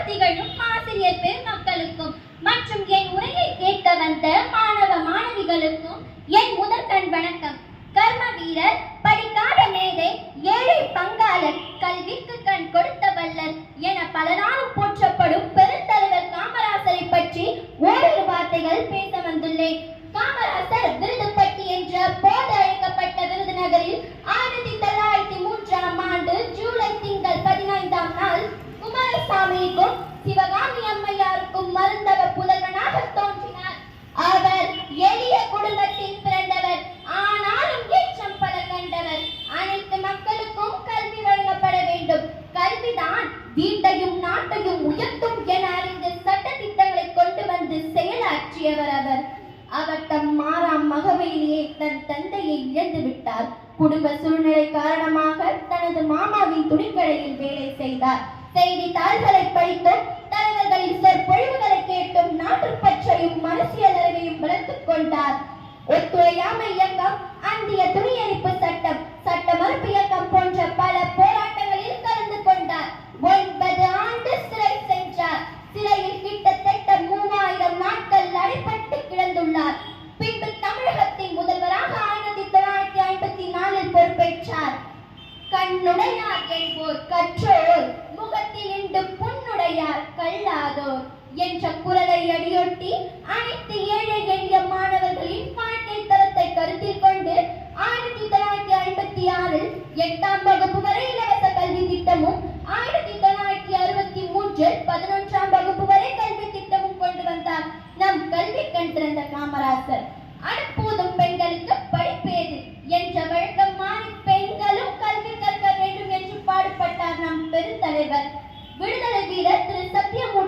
திகழும் ஆசிரியர் பெருமக்களுக்கும் மற்றும் என் உரையை கேட்க வந்த மாணவ மாணவிகளுக்கும் என் முதற்கண் வணக்கம். கர்ம வீரர் படிக்காத மேதை ஏழை பங்காளர் கல்விக்கு கண் கொடுத்த வல்லர் என பல போற்றப்படும் பெருந்தலைவர் காமராசரை பற்றி ஓரிரு வார்த்தைகள் பேச வந்துள்ளேன். காமராசர் வீட்டையும் நாட்டையும் உயர்த்தும் என அறிந்து சட்ட திட்டங்களை கொண்டு வந்து செயலாற்றியவர் அவர். அவர் தம் மாறாம் மகவையிலேயே தன் தந்தையை இழந்து விட்டார். குடும்ப சூழ்நிலை காரணமாக தனது மாமாவின் துணிக்கடையில் வேலை செய்தார். செய்தித்தாள்களை படித்தும் தலைவர்களின் சொற்பொழிவுகளை கேட்டும் நாட்டுப்பற்றையும் அரசியல் அறிவையும் வளர்த்துக் கொண்டார். ஒத்துழையாமை கண்ணுடையார் என்போர் கற்றோர் முகத்தில் இன்று புண்ணுடையார் கல்லாதோர் என்ற குரலை அடியொட்டி அனைத்து ஏழை எளிய மாணவர்களின் வாழ்க்கை தரத்தை கருத்தில் கொண்டு ஆயிரத்தி தொள்ளாயிரத்தி ஐம்பத்தி ஆறில் எட்டாம் வகுப்பு வரை இலவச கல்வி திட்டமும் ஆயிரத்தி தொள்ளாயிரத்தி அறுபத்தி மூன்றில் பதினொன்றாம் வகுப்பு வரை கல்வி திட்டமும் கொண்டு வந்தார் நம் கல்வி கண் திறந்த காமராசர் அனுப்போதும் பெண்களுக்கு படிப்பேது என்ற வழக்கம் மாறி பெண்களும் கல்வி கற்க வேண்டும் என்று பாடுபட்டார் நம் பெருந்தலைவர் விடுதலை வீரர் திரு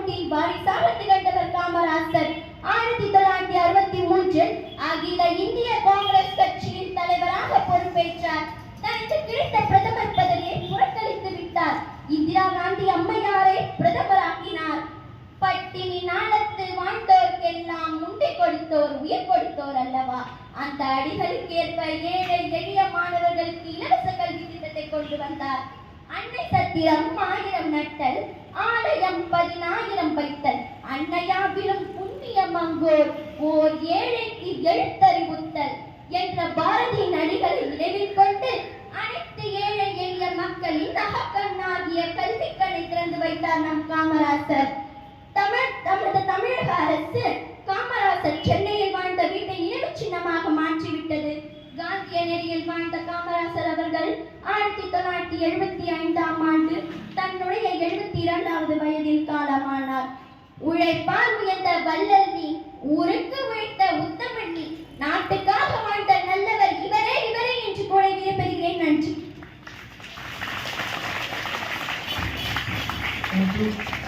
சத்தியமூர்த்தியின் வாரிசாக கண்டவர் காமராசர். ஆயிரத்தி தொள்ளாயிரத்தி அறுபத்தி மூன்றில் அகில இந்திய காங்கிரஸ் கட்சியின் தலைவராக பொறுப்பேற்றார். தனக்கு கிடைத்த பிரதமர் பதவியை புறக்கணித்து விட்டார். இந்திரா காந்தி அம்மையாரை பிரதமராக்கினார். பட்டினி நாளத்து வாழ்ந்தோர்க்கெல்லாம் முண்டை கொடுத்தோர் உயிர் கொடுத்தோர் அல்லவா? அந்த அடிகளுக்கேற்ப ஏழை எளிய மாணவர்களுக்கு இலவச கல்வி திட்டத்தை கொண்டு வந்தார். அன்னை சத்திரம் ஆயிரம் நட்டல் ஆலயம் பதினாயிரம் வைத்தல். அன்னையாவிலும் புண்ணியம் அங்கோர் ஓர் ஏழைக்கு எழுத்தறிவுத்தல் என்ற பாரதியின் அடிகளை நினைவில் கொண்டு அனைத்து ஏழை எளிய மக்களின் அகக்கண்ணாகிய கல்விக்கணை திறந்து வைத்தார் நம் காமராசர். தமிழ் தமது தமிழக அரசு காமராசர் சென்னையில் வாழ்ந்த வீட்டை நினைவு சின்னமாக மாற்றிவிட்டது. காந்திய நெறியில் வாழ்ந்த காமராசர் அவர்கள் ஆயிரத்தி தொள்ளாயிரத்தி எழுபத்தி ஐந்தாம் ஆண்டு தன்னுடைய எழுபத்தி இரண்டாவது வயதில் காலமானார். உழைப்பால் உயர்ந்த வள்ளல் நீ ஊருக்கு உழைத்த உத்தமன் நீ நாட்டுக்காக வாழ்ந்த நல்லவர் இவரே இவரே என்று கூட விரும்புகிறேன். நன்றி. Thank you.